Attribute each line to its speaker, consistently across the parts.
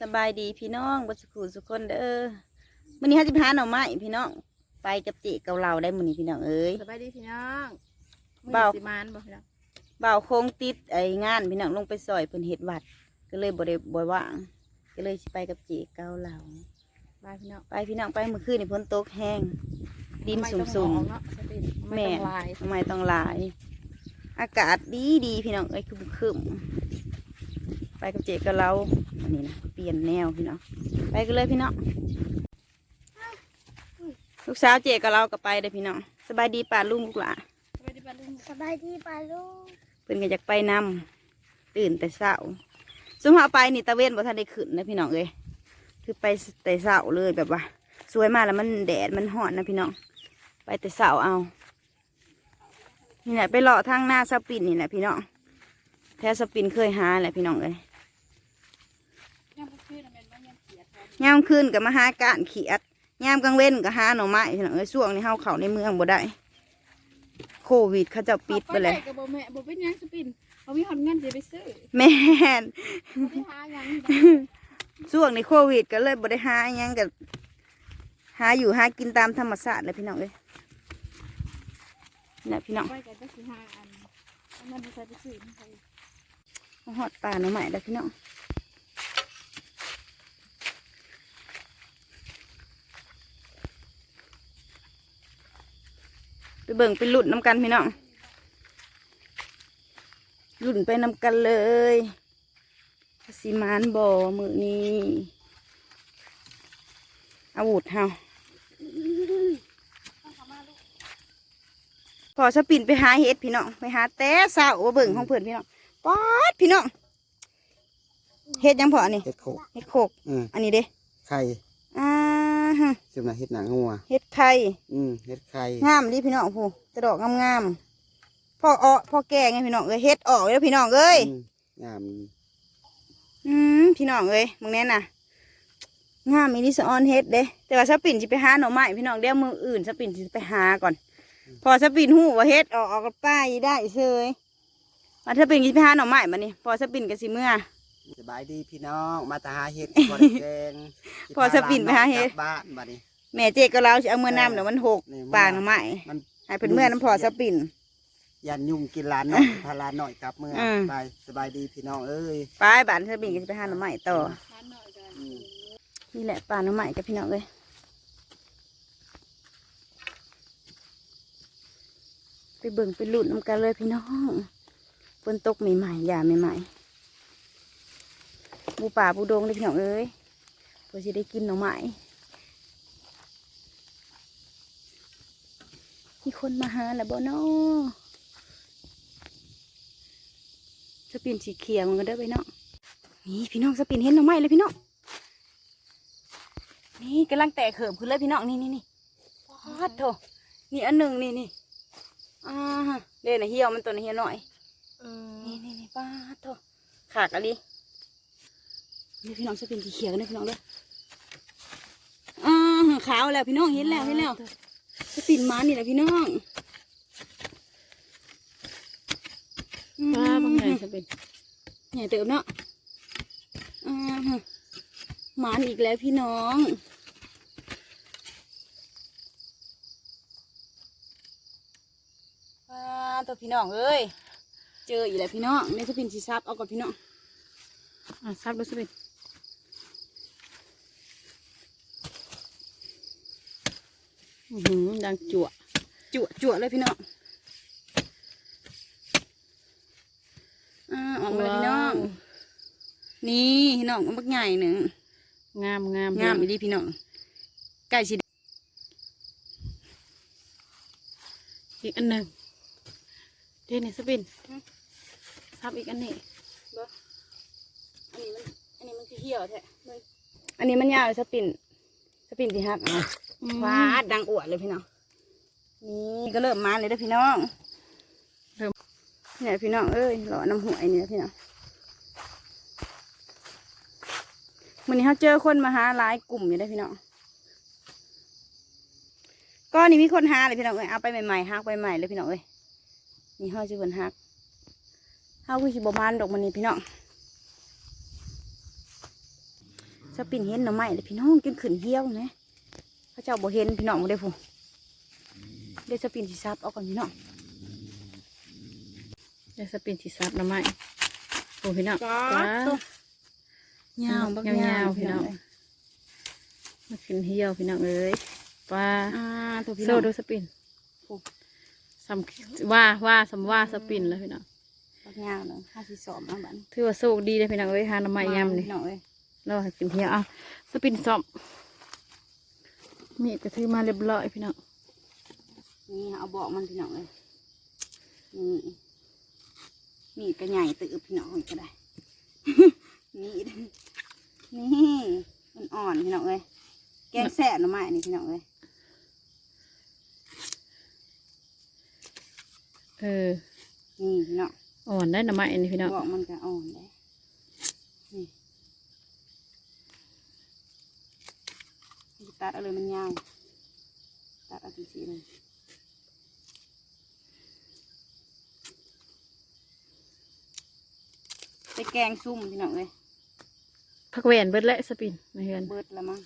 Speaker 1: สบายดีพี่น้องบัสกูสุกคนเด้อมื้อนี้เฮาสิพาหน่อไม้พี่น้อง ไปกับเจเกาเหลาได้มื้อนี้พี่น้องเอ้ย
Speaker 2: สบายดีพี่น้องมื้อ
Speaker 1: เบา
Speaker 2: นี้สิมานบ่พี่น้อง
Speaker 1: บ่าวโค้งติดไอ้งานพี่น้องลงไปซอยเพิ่นเฮ็ดวัด ก็เลยบ่ได้บ่ว่าง ก็เลยสิไปกับเจเกาเหลา
Speaker 2: บายพี่น้อง
Speaker 1: ไปพี่น้องไปเมื่อคืนนี่ฝนตกแห้ง ดิน
Speaker 2: ไม่
Speaker 1: สุ่
Speaker 2: ต้อง
Speaker 1: ม
Speaker 2: ออกเนาะสติ
Speaker 1: ๆ
Speaker 2: ไม่
Speaker 1: แม่
Speaker 2: ต้องลาย
Speaker 1: ทำไมต้องหลาย อากาศดีดีพี่น้องเอ้ยคือคึม ไปกับเจเกาเหลาอันนี้นะเปลี่ยนแนวพี่น้องไปกันเลยพี่น้องลูกสาวเจกับเราก็ไปเด้อพี่น้องสบายดีป่าลุงลูกหลาน
Speaker 2: สบายดีป่ะลุง
Speaker 3: สบายดีป่าลูก
Speaker 1: เพิ่นก็อยากไปนำตื่นแต่เช้าสมมติเอาไปนี่ตะเวนบ่ทันได้ขึ้นนะพี่น้องเอ้ยคือไปแต่เช้าเลยแบบว่า สวยมากแล้วมันแดดมันร้อนนะพี่น้องไปแต่เช้าเอานี่แหละไปเลาะทางหน้าสปินนี่แหละพี่น้องแท้สปินเคยหาแหละพี่น้องเอ้ย
Speaker 2: ย่ำชื่อน่ะแม่นว่าย่ำเขี ยดแทน
Speaker 1: ยามคืนก็มาหาการเขียดยามกลางเว้นก็หาหน่อไม้พี่น้องเอ้ยช่วงนี้เฮาเข้าในเมืองบ่ได้ โควิดเขาเจะปิดไปเลย
Speaker 2: อากับบ่แม่บ่เป็นหยังสปินเขามีหอนเงินสิไปซื้อ
Speaker 1: แม่น
Speaker 2: เขาไปหาหยังนี่นะ
Speaker 1: ช่วงในโควิดก็เลยบ่ได้หาอิหยังกับหาอยู่หากินตามธรรมชาติเลยพี่น้องเอ้ยนี่พี่น้อง
Speaker 2: ไปกันจะสิหาอันเอาเงินไปใส่ไปซื้อมันไป
Speaker 1: มาหอดป่าหน่อไม้แล้วพี่น้อง ไปเบิ่งไปหลุดน้ำกันพี่น้องหลุ่นไปน้ำกันเลยสิมานบ่อมือนี้อาวุธเฮาพอสปินไปหาเห็ดพี่น้องไปหาแต่สาวเบิ่งของเพื่อนพี่น้องป๊อดพี่น้องเห็ดยังพออันนี้
Speaker 4: เฮ็ดโคก
Speaker 1: เห็ดโขก
Speaker 4: อืม
Speaker 1: อันนี้เด้
Speaker 4: ไข่
Speaker 1: อ่า ฮะ
Speaker 4: สำหรับเฮ็ดหนังงัว
Speaker 1: เห็ดไข่
Speaker 4: อืมเฮ็ดไข่
Speaker 1: งามดิพี่น้องผู้จะดอกงามๆพ่ออ้อพ่อแก่ไงพี่น้องเอ้ยเฮ็ดออกแล้วพี่น้องเอ้ย
Speaker 4: อืมงาม
Speaker 1: อืมพี่น้องเอ้ยมึงแน่น่ะ งามมินิสออนเฮ็ดเด้แต่ว่าสปินสิไปหาหน่อไม้พี่น้องเดี๋ยวมืออื่นสปินสิไปหาก่อน พอสปินหูว่าเฮ็ดออกออกกับป้ายได้เชยมาถ้าเป็นสิไปหาหน่อไม้มานี่พอสปินก็สิเมื่อ
Speaker 4: สบายดีพี่น้องมาตาหาเฮ็ดบ่ได้แกง
Speaker 1: พอสปินไปหาเฮ็ด
Speaker 4: กลับบ้านบัดนี้
Speaker 1: แม่เจก็เราสิเอามือน้ำเดี๋ยวมันหก
Speaker 4: นี่
Speaker 1: ปางหน่อไม้
Speaker 4: มัน
Speaker 1: ให้เพิ่นเมื่อน้ำพอสปิน
Speaker 4: ยันยุ่งกินหลานหน่อย พาหลานหน่อยกลับเมื่ออ
Speaker 1: ม
Speaker 4: ไปสบายดีพี่น้องเอ้ย
Speaker 1: ไปบ้านสปินก็สิไปหาหน่อไม้ต่อ
Speaker 2: ทานหน่อยกัน
Speaker 4: อืม
Speaker 1: นี่แหละป่าหน่อไม้กับพี่น้องเลยไปเบิ่งไปหลุดน้ำกันเลยพี่น้องฝนตกใหม่ๆอย่าใหม่ๆ บูป่าบูดงเลยพี่น้องเอ้ยเพื่อจะได้กินหน่อไม้มีคนมาหาแล้วบ่เนาะสปินสีเขียวมันก็ได้อไปเนาะนี่พี่น้องสปินเห็นหน่อไม้เลยพี่น้องนี่กำลังแตกเขิมขึ้นเลยพี่น้องนี่นี่นี่พัดโถนี่อันหนึ่งนี่นี่อ่าฮะเล่นนะเหี่ยวมันตัวนะเหี่ยวหน่อย
Speaker 2: เออ
Speaker 1: นี่นี่นี่ป้าดโถขากอะไร นี่พี่น้องจะเป็นสีเขียวกันนะพี่น้องเด้ออ่าฮะขาวแล้วพี่น้องเห็นแล้วเห็นแล้วจะปิ่นมานี่แหละพี่น้องอืม
Speaker 2: ป้าบางไงสปิน
Speaker 1: ใหญ่เติมเนาะอ่าฮะหมานอีกแล้วพี่น้องอ่าตัวพี่น้องเอ้ย เจออีกแล้วพี่น้องในสปินสีซับเอาก่อนพี่น้อง
Speaker 2: อะซับดูสปินอือหือ ดังจั่ว
Speaker 1: จั่วจั่วเลยพี่น้องอ่าออกมาเลยพี่น้อง นี่พี่น้องมันบักใหญ่หนึ่ง
Speaker 2: งามงาม
Speaker 1: งามอีดีพี่น้องไก่สีแดง
Speaker 2: อีกอันหนึ่งเดี๋ยวนี่สปินซับอีกอันนี้
Speaker 1: อันนี้มันอันนี้มันคือเหี่ยวแท้อันนี้มันยาวสปินสปินที่ฮักอะ ฟาดดังอวดเลยพี่น้อง นี่ก็เริ่มมาเลยเด้อพี่น้อง
Speaker 2: เริ่ม
Speaker 1: เนี่ยพี่น้องเอ้ยหล่อน้ำหวยเนี่ยพี่น้องวันนี้เขาเจอคนมาหาหลายกลุ่มอยู่ได้พี่น้องก็นี่มีคนหาเลยพี่น้องเอ้ยเอาไปใหม่ๆฮักไปใหม่เลยพี่น้องเอ้ยนี่เขาจะเป็นฮักเขาคือสิบมานดอกมันนี่พี่น้องสปินเห็นหน่อไม้เลยพี่น้องจนขึ้นเหี้ยวนะ พระเจ้าบ่เห็นพี่น้องบ่ได้ผู้เดี๋ยวสปินสิซับเอาก่อนพี่น้อง
Speaker 2: เดี๋ยวสปินสีซับหน้ำไม้โอ้พี่น้อง
Speaker 1: จ้า
Speaker 2: จ้า
Speaker 1: ยาวบัก
Speaker 2: ยาวยา
Speaker 1: ว
Speaker 2: ๆพี่น้องมาขึ้นเหี่ยวพี่น้องเอ้ยปลา
Speaker 1: อ่าตัวพี่น้
Speaker 2: โซ่
Speaker 1: อง
Speaker 2: ดูสปิน
Speaker 1: โอ้
Speaker 2: สำว่าว่าสำว่าสปินแล้วพี่น้อง
Speaker 1: บักยาวเนาะห้าสิสองมาบัดนี้
Speaker 2: ถือว่าโชคดีเลยพี่น้องเอ้ยหาหน้ำไม้ยำนี่
Speaker 1: พี่น้องเอ้ย
Speaker 2: เราให้ขึ้นเหี่ยวเอาสปินซ่อม มีดก็ถือมาเรียบร้อยพี่น้อง
Speaker 1: นี่เอาเบอกมันพี่น้องเอ้ยนี่มีดก็ใหญ่ตือพี่น้องก็ได้มีดนี่มันอ่อนพี่น้องเอ้ยแกงแซ่บหน่อไม้นี่พี่น้องเอ้ย
Speaker 2: เออ
Speaker 1: นี่พี่น้อง
Speaker 2: อ่อนได้หน้ำไม้นี่พี่น้อง
Speaker 1: บอกมันก็อ่อนได้ ตัดเอาเลยมันยาว ตัดเอาจริงๆเลยไปแกงซุ่มพี่น้องเลย
Speaker 2: พักแหวนเบิดและสปินมาเฮือน
Speaker 1: เบิดละมั้ง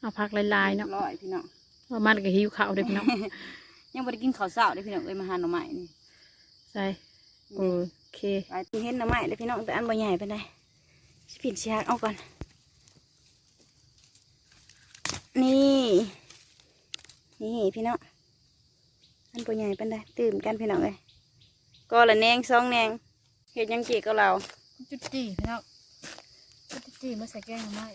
Speaker 2: เอาพักลายๆเนาะ
Speaker 1: ร้อยพี่น้อง
Speaker 2: ว่ามันก็หิวข้าวเด้อพี่น้อง
Speaker 1: ยังบ่ได้กินข้าวเช้าเลยพี่น้องเอ้ยมาหาหน่อไม้นี่
Speaker 2: ใช่โอเค
Speaker 1: ไปที่เห็นหน่อไม้เลยพี่น้องแต่อันบ่ใหญ่ปานใดสิปิ่นสิฮักเอาก่อน นี่ นี่พี่น้องอันบ่ใหญ่ปานใดตื่มกันพี่น้องเอ้ยก็ละแนงสองแนงเฮ็ดหยังจีก็เรา
Speaker 2: จุดจีพี่น้องจุดจีมาใส่แกงหน่อไม้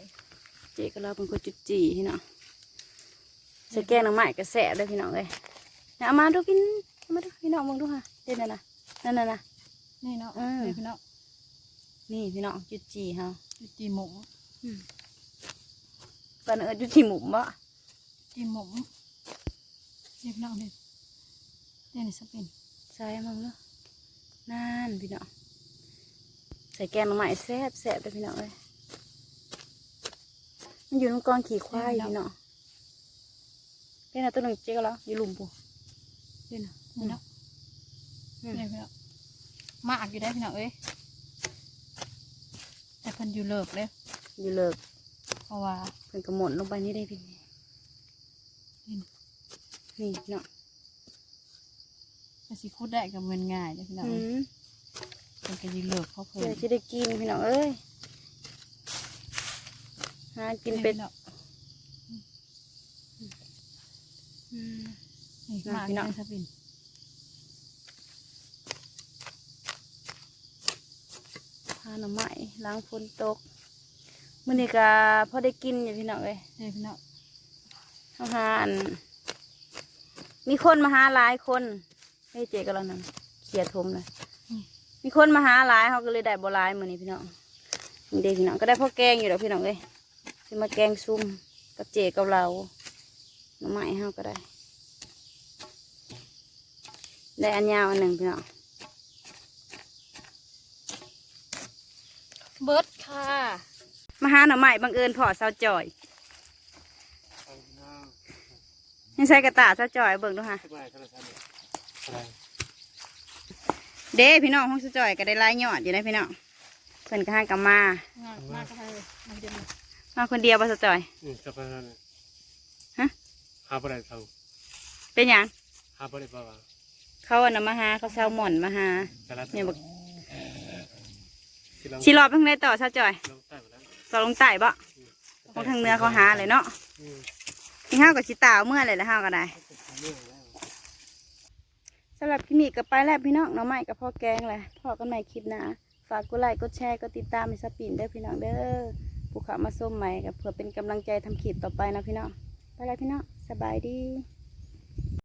Speaker 1: จีก็เราเป็นคนจุดจีพี่น้องใส่แกงหน่อไม้ก็แสบเลยพี่น้องเอ้ยเนี่ยเอามาดูกินเอามาดูพี่น้องมองดูค่ะเด่นน่ะนะนั่นน่ะนะ
Speaker 2: นี่เนาะ
Speaker 1: อืม
Speaker 2: นี่พี่น้อง
Speaker 1: นี่พี่น้องจุดจีเฮา
Speaker 2: จุดจีหมู
Speaker 1: ตอนเอิ้นจุดจีหมุมบ่
Speaker 2: จีหมูนี่พี่น้องนี่นี่นี่สปิน
Speaker 1: ใส่มังเนาะนั่นพี่น้องใส่แกงหน่อไม้แซ่บแซ่บเลยพี่น้องเอ้ยมันอยู่ในกองขี่ควายพี่น้องเป็นอะไรตัวหนึ่งเจ๊ก็แล้วอยู่หลุมปูนี่นะ
Speaker 2: นี่เนาะ
Speaker 1: อืม
Speaker 2: นี่พี่น้องมากอยู่ได้พี่น้องเอ้ยแต่เพิ่นอยู่เลิกเลย
Speaker 1: อยู่เลิก
Speaker 2: เพราะว่า
Speaker 1: เพิ่นก็หมดลงไปนี่ได้พี่
Speaker 2: นี่
Speaker 1: นี่พี่น้อง
Speaker 2: จะสิคุดได้กับมันง่ายเลยพี่น้อง
Speaker 1: อื
Speaker 2: เอ้ย
Speaker 1: ม
Speaker 2: เพิ่นก็อยู่เลิกเพราะเพิ่
Speaker 1: เดี๋ย
Speaker 2: น
Speaker 1: วจะได้กินพี่น้องเอ้ยหากินเป็ด
Speaker 2: พี่น้อง
Speaker 1: อืม
Speaker 2: นี่
Speaker 1: นะ
Speaker 2: มาก
Speaker 1: พี่น้อง
Speaker 2: เลยสปิน
Speaker 1: หาหน่อไม้ล้างฝนตก มื้อนี้ก็พอได้กินอยู่พี่น้องเอ้ย
Speaker 2: นี่พี่น้อง
Speaker 1: เขาหาอันมีคนมาหาหลายคนให้เจก็แล้วนั่นเขียทมเลยมีคนมาหาหลายเขาก็เลยได้บ่หลายมื้อนี้พี่น้องนี่เด็กพี่น้องก็ได้พ่อแกงอยู่แล้วพี่น้องเอ้ยจะมาแกงซุ่มกับเจกับเราหน่อไม้เฮาก็ได้ ได้อันยาวอันหนึ่งพี่น้อง
Speaker 2: เบิร์ดค่ะ
Speaker 1: มาหาหน่อไม้บังเอิญพอเสาวจอยนี่ใส่กระตาเสาวจอยเบิ่งดูฮะเด้พี่น้องห้องเสาวจอยก็ได้หลายยอดอยู่นะพี่น้องเพิ่นก็ห้างกับมา
Speaker 2: งานมากก็ให้มาเดี๋ยวนี้
Speaker 1: มาคนเดียวบ่เสาวจอย
Speaker 3: อืมจะไปนั่นน่ะ
Speaker 1: ฮะ
Speaker 3: หาบ่ได้เท่า
Speaker 1: เป็นหยัง
Speaker 3: หาบ่ได้บ่ว่า
Speaker 1: เขาอะนะมาหาเขาเซาหม่อนมาหา
Speaker 3: แต่ละ
Speaker 1: เนี่ยบอก
Speaker 3: ที่เรา
Speaker 1: ชิรอเพิ่งได้ต่อเสาวจอย
Speaker 3: เราใต้บ่นั้น
Speaker 1: ต่อลงใต้บ่ของทางเหนื้อเขาหาเลยเนาะ
Speaker 3: อืม
Speaker 1: นี่ห้าวกับชิตาวเมื่อไรแล้วห้าวก็ได้สำหรับคลิปนี้ก็ไปแล้วพี่น้องน้องใหม่กับพ่อแกงแหละพ่อกันใหม่คลิปน้าฝากกดไลค์กดแชร์กดติดตามให้สปินเด้อพี่น้องเด้อผู้เขามาส้มใหม่กับเพื่อเป็นกำลังใจทำคลิปต่อไปนะพี่น้องไปแล้วพี่น้องสบายดี